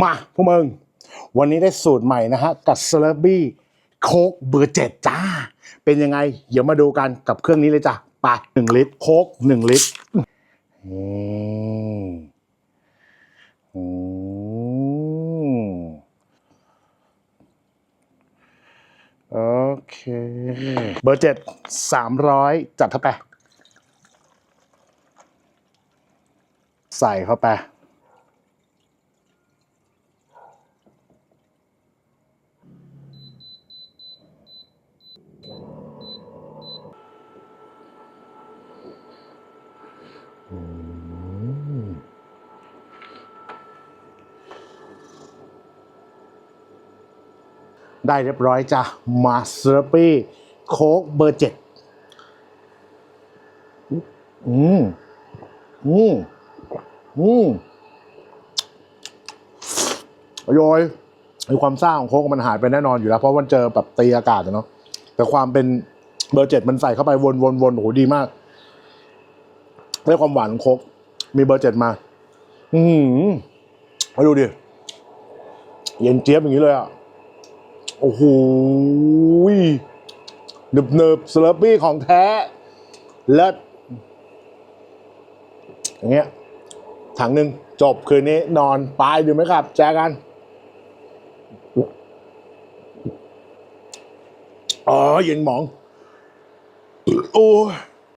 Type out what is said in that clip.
มาพวกมึง วันนี้ได้สูตรใหม่นะฮะ กับเซเลบี้โคกเบอร์เจ็ดจ้า เป็นยังไง เดี๋ยวมาดูกันกับเครื่องนี้เลยจ้ะไปหนึ่งลิตรโคกหนึ่งลิตรอืมอืมโอเค เบอร์เจ็ดสามร้อยจัดเข้าไป ใส่เข้าไป ได้เรียบร้อยจ้ะมาสเตอร์ปี้โค้กเบอร์เจ็ดอืม อืม อืมอร่อยไอความซ่าของโค้กมันหายไปแน่นอนอยู่แล้ว เพราะมันเจอแบบตีอากาศอะเนาะแต่ความเป็นเบอร์เจ็ดมันใส่เข้าไปวนวนวนโอ้โหดีมาก ได้ความหวานของโค้กมีเบอร์เจ็ดมา อืมมาดูดิ เย็นเจี๊ยบอย่างนี้เลยอะ โอ้โหหนึบเนิบสลับบี้ของแท้เลิศอย่างเงี้ย ถังหนึ่งจบคืนนี้นอนไปดูไหมครับ แจกันอ๋อเย็นหมอง โอ้